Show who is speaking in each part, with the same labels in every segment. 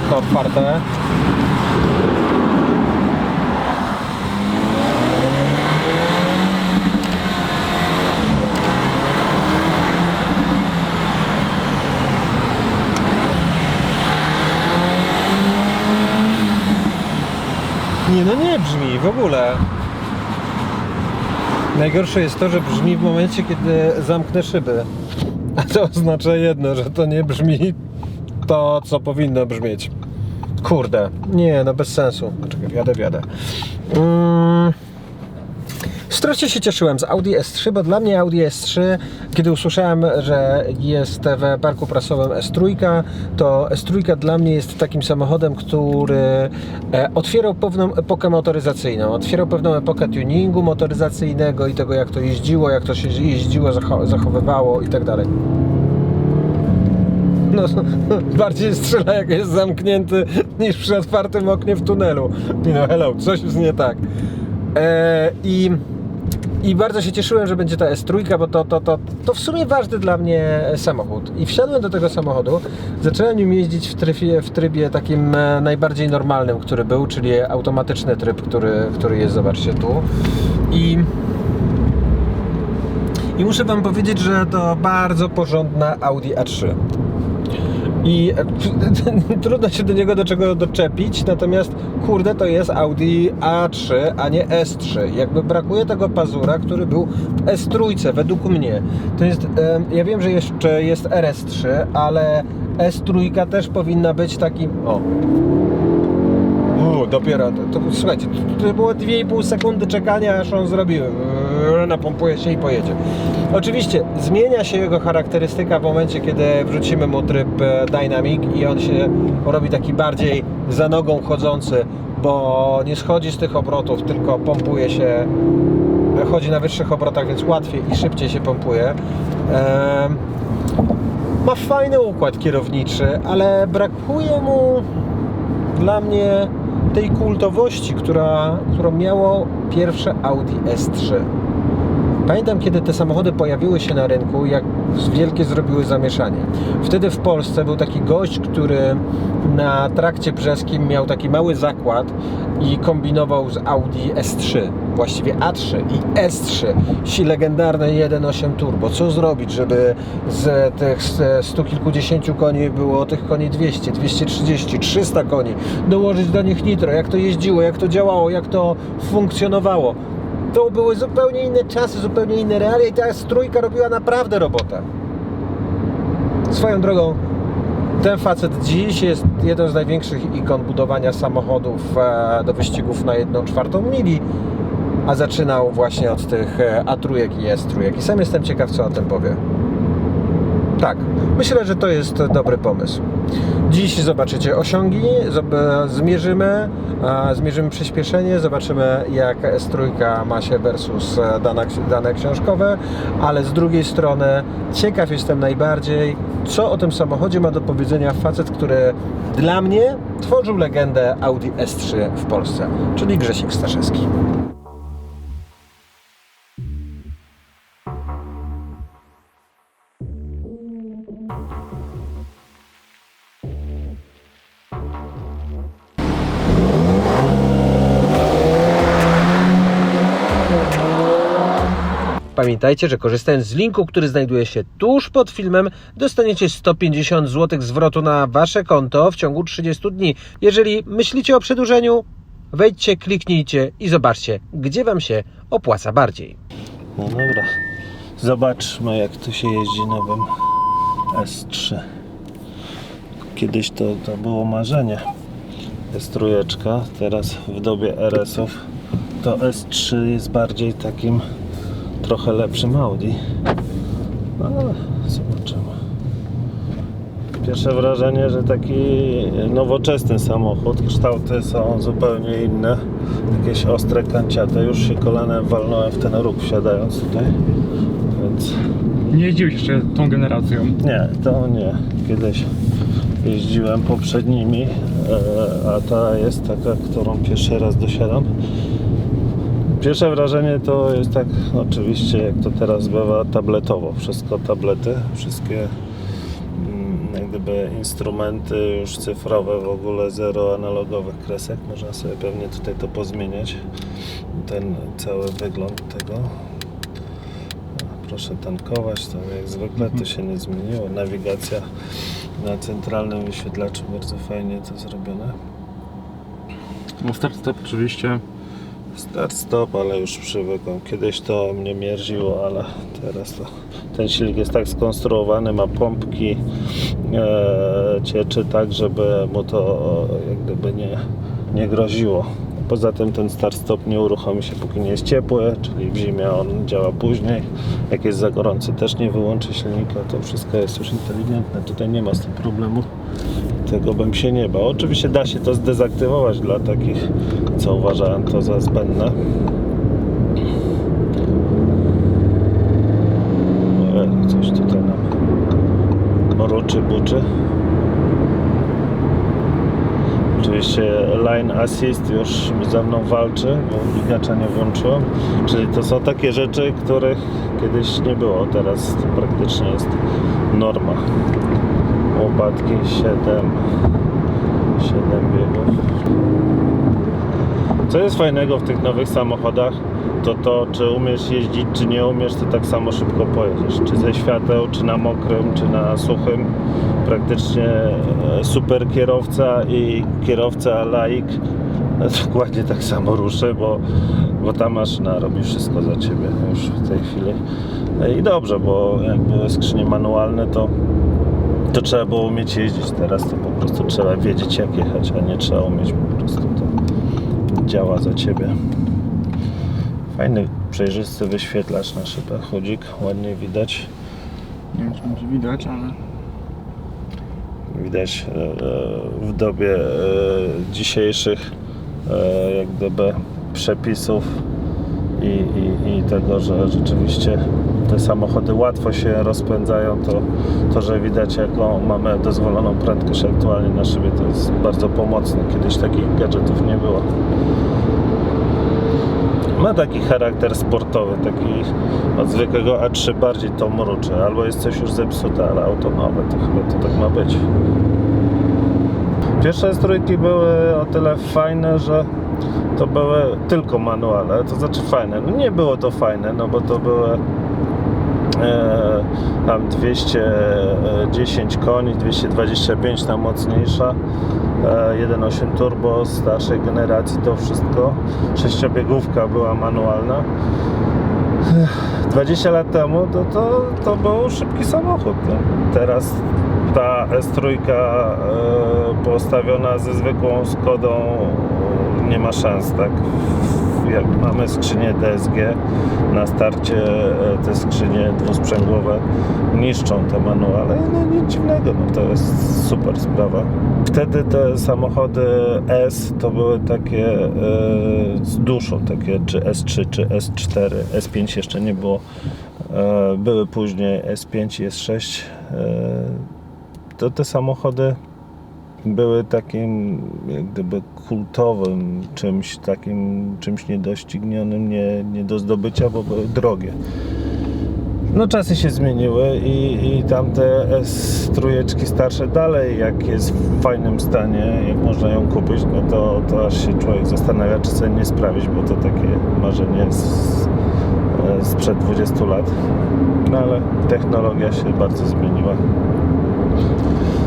Speaker 1: okno otwarte. Nie no nie brzmi w ogóle. Najgorsze jest to, że brzmi w momencie, kiedy zamknę szyby. A to oznacza jedno, że to nie brzmi to, co powinno brzmieć. Kurde, nie, no bez sensu. Czekaj, wiadę, wiadę. Mm. Strasznie się cieszyłem z Audi S3, bo dla mnie Audi S3, kiedy usłyszałem, że jest w parku prasowym S3, to S3 dla mnie jest takim samochodem, który e, otwierał pewną epokę motoryzacyjną, otwierał pewną epokę tuningu motoryzacyjnego i tego, jak to jeździło, jak to się jeździło, zacho- zachowywało i tak dalej. No, bardziej strzela jak jest zamknięty niż przy otwartym oknie w tunelu. No hello, coś jest nie tak. E, I i bardzo się cieszyłem, że będzie ta S3, bo to, to, to, to w sumie ważny dla mnie samochód. I wsiadłem do tego samochodu, zacząłem nim jeździć w trybie, w trybie takim e, najbardziej normalnym, który był, czyli automatyczny tryb, który, który jest, zobaczcie tu. I i muszę Wam powiedzieć, że to bardzo porządna Audi A3. I e, trudno się do niego do czego doczepić, natomiast kurde to jest Audi A3, a nie S3. Jakby brakuje tego pazura, który był w S3 według mnie. To jest, ja wiem, że jeszcze jest RS3, ale S3 też powinna być takim, o, dopiero, to, to, słuchajcie, to, to było 2,5 sekundy czekania, aż on zrobił. Napompuje się i pojedzie. Oczywiście zmienia się jego charakterystyka w momencie, kiedy wrzucimy mu tryb e, Dynamic i on się robi taki bardziej za nogą chodzący, bo nie schodzi z tych obrotów, tylko pompuje się, chodzi na wyższych obrotach, więc łatwiej i szybciej się pompuje. Ma fajny układ kierowniczy, ale brakuje mu dla mnie tej kultowości, która, którą miało pierwsze Audi S3. Pamiętam, kiedy te samochody pojawiły się na rynku, jak wielkie zrobiły zamieszanie. Wtedy w Polsce był taki gość, który na trakcie brzeskim miał taki mały zakład i kombinował z Audi S3, właściwie A3 i S3, si legendarne 1.8 turbo. Co zrobić, żeby z tych stu kilkudziesięciu koni było tych koni 200, 230, 300 koni, dołożyć do nich nitro, jak to jeździło, jak to działało, jak to funkcjonowało. To były zupełnie inne czasy, zupełnie inne realia i ta S3 robiła naprawdę robotę. Swoją drogą, ten facet dziś jest jedną z największych ikon budowania samochodów e, do wyścigów na 1 czwartą mili, a zaczynał właśnie od tych e, A3 i S3. I sam jestem ciekaw, co o tym powie. Tak, myślę, że to jest dobry pomysł. Dziś zobaczycie osiągi, zmierzymy, zmierzymy przyspieszenie, zobaczymy jak S3 ma się versus e, dane, dane książkowe, ale z drugiej strony ciekaw jestem najbardziej, co o tym samochodzie ma do powiedzenia facet, który dla mnie tworzył legendę Audi S3 w Polsce, czyli Grzesik Staszewski. Pamiętajcie, że korzystając z linku, który znajduje się tuż pod filmem, dostaniecie 150 zł zwrotu na Wasze konto w ciągu 30 dni. Jeżeli myślicie o przedłużeniu, wejdźcie, kliknijcie i zobaczcie, gdzie Wam się opłaca bardziej.
Speaker 2: No dobra. Zobaczmy jak tu się jeździ nowym S3. Kiedyś to, to było marzenie. Jest trójeczka, teraz w dobie RS-ów to S3 jest bardziej takim trochę lepszym Audi. No, zobaczymy. Pierwsze wrażenie, że taki nowoczesny samochód, kształty są zupełnie inne, jakieś ostre, kanciate. Już się kolanem walnąłem w ten róg wsiadając tutaj, więc
Speaker 3: Nie jeździłeś jeszcze tą generacją.
Speaker 2: nie, to nie. Kiedyś jeździłem poprzednimi, e, a ta jest taka, którą pierwszy raz dosiadam. Pierwsze wrażenie to jest tak, oczywiście, jak to teraz bywa, tabletowo. Wszystko tablety, wszystkie mm, jak gdyby gdyby instrumenty już cyfrowe, w ogóle zero analogowych kresek. Można sobie pewnie tutaj to pozmieniać. Ten cały wygląd tego. Proszę tankować, to jak zwykle to się nie zmieniło. Nawigacja na centralnym wyświetlaczu, bardzo fajnie to zrobione.
Speaker 3: No start stop oczywiście.
Speaker 2: Start stop, ale już przywykłem. Kiedyś to mnie mierziło, ale teraz to ten silnik jest tak skonstruowany, ma pompki, e, cieczy tak, żeby mu to jak gdyby nie, nie groziło. Poza tym ten start stop nie uruchomi się póki nie jest ciepły, czyli w zimie on działa później. Jak jest za gorący też nie wyłączy silnika, to wszystko jest już inteligentne. Tutaj nie ma z tym problemu. Tego bym się nie bał. Oczywiście da się to zdezaktywować dla takich, co uważają to za zbędne. Ojej, Coś tutaj nam mruczy, buczy. Oczywiście line assist już ze mną walczy, bo migacza nie włączyłem. Czyli to są takie rzeczy, których kiedyś nie było, teraz to praktycznie jest norma. Łopatki 7 7 biegów. Co jest fajnego w tych nowych samochodach, to to, czy umiesz jeździć, czy nie umiesz, to tak samo szybko pojedziesz. Czy ze świateł, czy na mokrym, czy na suchym. Praktycznie e, super kierowca i kierowca laik dokładnie tak samo ruszy, bo, bo ta maszyna robi wszystko za ciebie już w tej chwili. E, I dobrze, bo jak były skrzynie manualne, to to trzeba było umieć jeździć. Teraz to po prostu trzeba wiedzieć jak jechać, a nie trzeba umieć po prostu działa za ciebie. Fajny, przejrzysty wyświetlacz na szybach, chudzik, ładnie widać.
Speaker 3: Nie wiem, czy będzie widać, ale
Speaker 2: Widać e, e, w dobie e, dzisiejszych jak gdyby przepisów i, i, i tego, że rzeczywiście te samochody łatwo się rozpędzają, to, to że widać jaką mamy dozwoloną prędkość aktualnie na szybie, to jest bardzo pomocne. Kiedyś takich gadżetów nie było. Ma taki charakter sportowy, taki od zwykłego A3 bardziej to mruczy, albo jest coś już zepsute, ale auto nowe, to chyba to tak ma być. Pierwsze trójki były o tyle fajne, że to były tylko manuale, to znaczy fajne. No nie było to fajne, no bo to były tam 210 koni, 225 na mocniejsza, e, 1.8 turbo starszej generacji, to wszystko. Sześciobiegówka była manualna. 20 lat temu to, to, to był szybki samochód. Teraz ta S3 e, postawiona ze zwykłą Skodą e, nie ma szans, tak? Jak mamy skrzynię DSG na starcie, e, te skrzynie dwusprzęgłowe niszczą te manuale. No nic dziwnego, no to jest super sprawa. Wtedy te samochody S to były takie e, z duszą, takie czy S3, czy S4, S5 jeszcze nie było. E, były później S5 i S6. E, to te samochody były takim jak gdyby kultowym czymś takim, czymś niedoścignionym, nie, nie do zdobycia, bo były drogie. No czasy się zmieniły i, i tamte S3 starsze dalej, jak jest w fajnym stanie, jak można ją kupić, no to, to aż się człowiek zastanawia, czy sobie nie sprawić, bo to takie marzenie z, sprzed 20 lat. No ale technologia się bardzo zmieniła.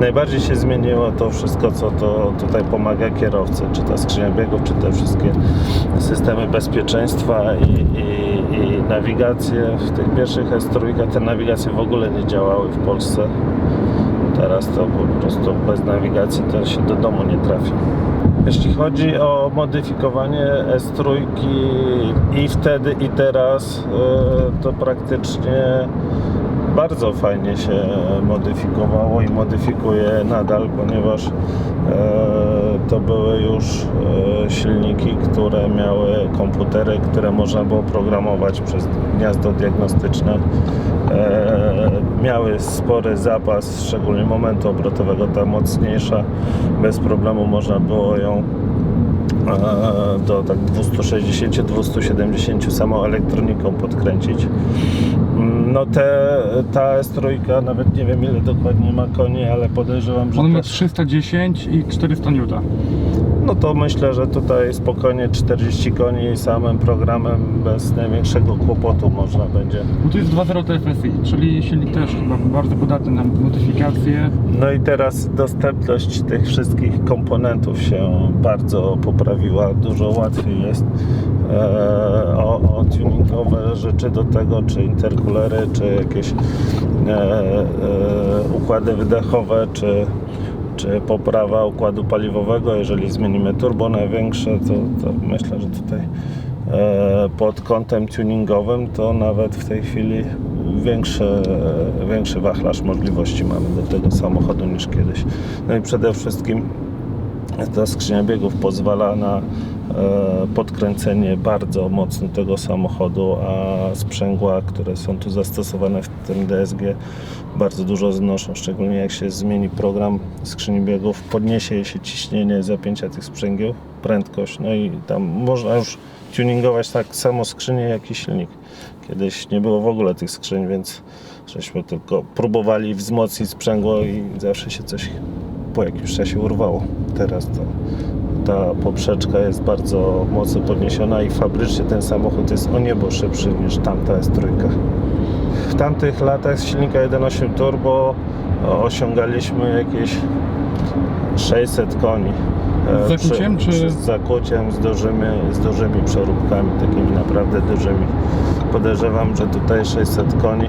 Speaker 2: Najbardziej się zmieniło to wszystko, co to tutaj pomaga kierowcy, czy ta skrzynia biegów, czy te wszystkie systemy bezpieczeństwa i, i, i nawigacje. W tych pierwszych S3 te nawigacje w ogóle nie działały w Polsce. Teraz to po prostu bez nawigacji to się do domu nie trafi. Jeśli chodzi o modyfikowanie S3 i wtedy i teraz, yy, to praktycznie bardzo fajnie się modyfikowało i modyfikuje nadal, ponieważ e, to były już e, silniki, które miały komputery, które można było programować przez gniazdo diagnostyczne. E, miały spory zapas, szczególnie momentu obrotowego, ta mocniejsza, bez problemu można było ją do tak 260-270 samą elektroniką podkręcić. No te, ta S3, nawet nie wiem ile dokładnie ma koni, ale podejrzewam, że
Speaker 3: On ma
Speaker 2: też,
Speaker 3: 310 i 400 N.
Speaker 2: no to myślę, że tutaj spokojnie 40 koni samym programem bez największego kłopotu można będzie.
Speaker 3: Bo tu jest 2.0 TFSI, czyli silnik też chyba bardzo podatny na modyfikacje.
Speaker 2: No i teraz dostępność tych wszystkich komponentów się bardzo poprawiła, dużo łatwiej jest e, o, o tuningowe rzeczy do tego, czy interkulery, czy jakieś e, e, układy wydechowe, czy, czy poprawa układu paliwowego. Jeżeli zmienimy turbo największe, to, to myślę, że tutaj e, pod kątem tuningowym to nawet w tej chwili większy, większy wachlarz możliwości mamy do tego samochodu niż kiedyś. No i przede wszystkim ta skrzynia biegów pozwala na podkręcenie bardzo mocno tego samochodu, a sprzęgła, które są tu zastosowane w tym DSG bardzo dużo znoszą, szczególnie jak się zmieni program skrzyni biegów, podniesie się ciśnienie zapięcia tych sprzęgieł, prędkość, no i tam można już tuningować tak samo skrzynię, jak i silnik. Kiedyś nie było w ogóle tych skrzyń, więc żeśmy tylko próbowali wzmocnić sprzęgło i zawsze się coś po jakimś czasie urwało. Teraz to ta poprzeczka jest bardzo mocno podniesiona i fabrycznie ten samochód jest o niebo szybszy niż tamta S3. W tamtych latach z silnika 1.8 turbo osiągaliśmy jakieś 600 koni. E,
Speaker 3: Z zakłuciem,
Speaker 2: przy,
Speaker 3: czy-
Speaker 2: Z zakłuciem, z dużymi, z dużymi przeróbkami, takimi naprawdę dużymi. Podejrzewam, że tutaj 600 koni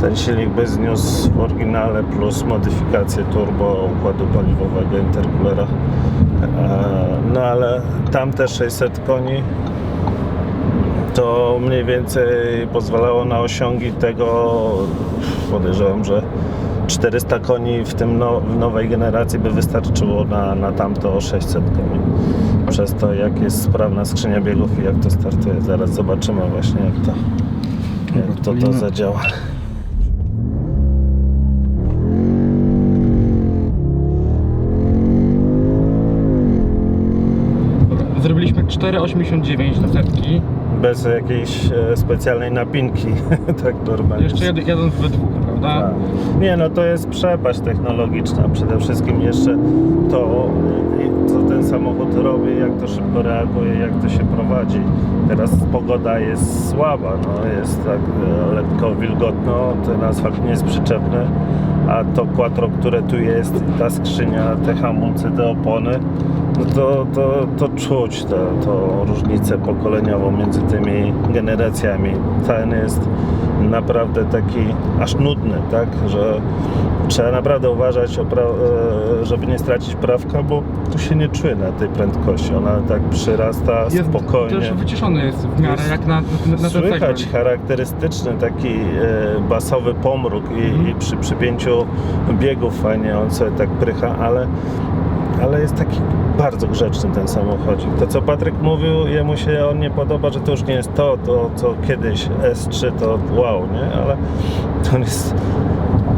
Speaker 2: ten silnik by zniósł w oryginale plus modyfikację turbo, układu paliwowego, intercoolera. E, No ale tamte 600 koni to mniej więcej pozwalało na osiągi tego, podejrzewam, że 400 koni w tym no, w nowej generacji by wystarczyło na, na tamto 600 koni. Przez to jak jest sprawna skrzynia biegów i jak to startuje. Zaraz zobaczymy właśnie jak to, jak to, to zadziała.
Speaker 3: 4,89 na setki.
Speaker 2: Bez jakiejś e, specjalnej napinki, tak normalnie.
Speaker 3: Jeszcze jad, jadąc we dwóch, prawda?
Speaker 2: Tak. Nie, no to jest przepaść technologiczna. Przede wszystkim jeszcze to, co ten samochód robi, jak to szybko reaguje, jak to się prowadzi. Teraz pogoda jest słaba, no jest tak e, lekko wilgotno, ten asfalt nie jest przyczepny, a to quattro, które tu jest, ta skrzynia, te hamulce, te opony, to, to, to czuć to różnicę pokoleniową między tymi generacjami. Ten jest naprawdę taki aż nudny, tak, że trzeba naprawdę uważać, e, żeby nie stracić prawka, bo tu się nie czuje na tej prędkości. Ona tak przyrasta
Speaker 3: Jest
Speaker 2: spokojnie.
Speaker 3: też wyciszony jest w miarę
Speaker 2: Jest-
Speaker 3: jak na, na, na
Speaker 2: Słychać charakterystyczny taki e, basowy pomruk i,
Speaker 3: Mhm.
Speaker 2: i przy przypięciu biegów fajnie on sobie tak prycha, ale, ale jest taki bardzo grzeczny ten samochodzik. To co Patryk mówił, jemu się on nie podoba, że to już nie jest to, to co kiedyś S3 to wow, nie? Ale on jest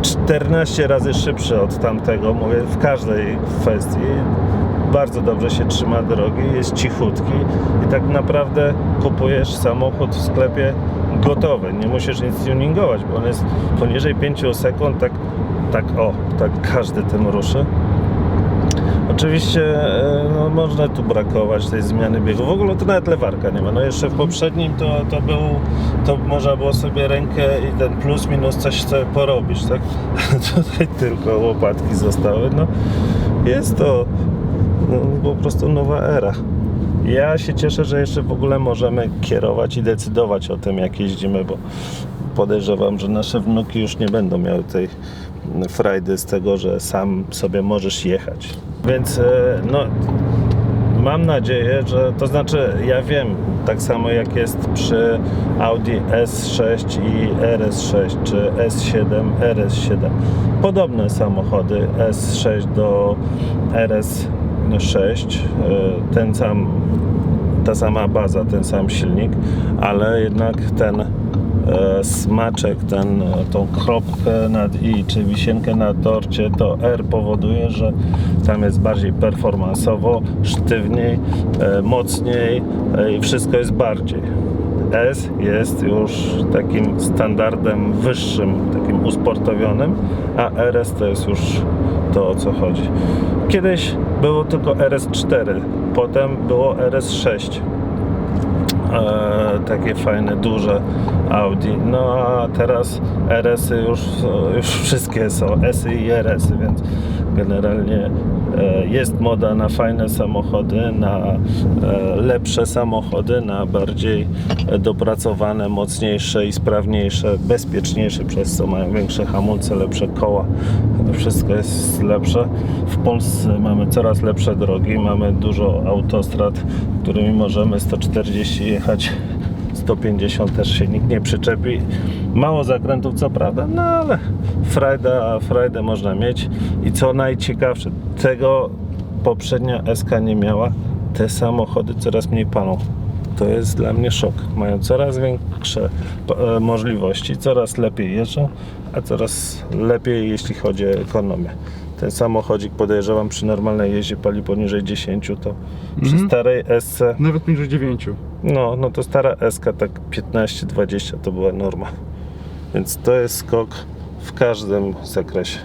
Speaker 2: 14 razy szybszy od tamtego, mówię w każdej kwestii. Bardzo dobrze się trzyma drogi, jest cichutki i tak naprawdę kupujesz samochód w sklepie gotowy. Nie musisz nic tuningować, bo on jest poniżej 5 sekund, tak, tak o, tak każdy tym ruszy. Oczywiście e, no, można tu brakować tej zmiany biegu. W ogóle to nawet lewarka nie ma. No jeszcze w poprzednim to, to był, to można było sobie rękę i ten plus minus coś sobie porobić, tak? Tutaj tylko łopatki zostały. No, jest to no, po prostu nowa era. Ja się cieszę, że jeszcze w ogóle możemy kierować i decydować o tym, jak jeździmy, bo podejrzewam, że nasze wnuki już nie będą miały tej frajdy z tego, że sam sobie możesz jechać. Więc e, no, mam nadzieję, że to znaczy ja wiem, tak samo jak jest przy Audi S6 i RS6 czy S7, RS7. Podobne samochody S6 do RS6, e, ten sam ta sama baza, ten sam silnik, ale jednak ten smaczek, ten, e, tą kropkę nad i, czy wisienkę na torcie, to R powoduje, że tam jest bardziej performansowo, sztywniej, e, mocniej e, i wszystko jest bardziej. S jest już takim standardem wyższym, takim usportowionym, a RS to jest już to o co chodzi. Kiedyś było tylko RS4, potem było RS6 e, takie fajne, duże Audi. No a teraz RS-y już, już wszystkie są, S-y i RS-y, więc generalnie e, jest moda na fajne samochody, na e, lepsze samochody, na bardziej dopracowane, mocniejsze i sprawniejsze, bezpieczniejsze, przez co mają większe hamulce, lepsze koła. Wszystko jest lepsze. W Polsce mamy coraz lepsze drogi, mamy dużo autostrad, którymi możemy 140 jechać 150 też się nikt nie przyczepi. Mało zakrętów co prawda, no ale frajdę, frajdę można mieć. I co najciekawsze, tego poprzednia SK nie miała, te samochody coraz mniej palą. To jest dla mnie szok. Mają coraz większe e, możliwości, coraz lepiej jeżdżą, a coraz lepiej jeśli chodzi o ekonomię. Ten samochodzik podejrzewam przy normalnej jeździe pali poniżej 10, to przy
Speaker 3: Mhm.
Speaker 2: starej SC
Speaker 3: Nawet poniżej 9.
Speaker 2: no, no to stara SK tak 15-20 to była norma. Więc to jest skok w każdym zakresie.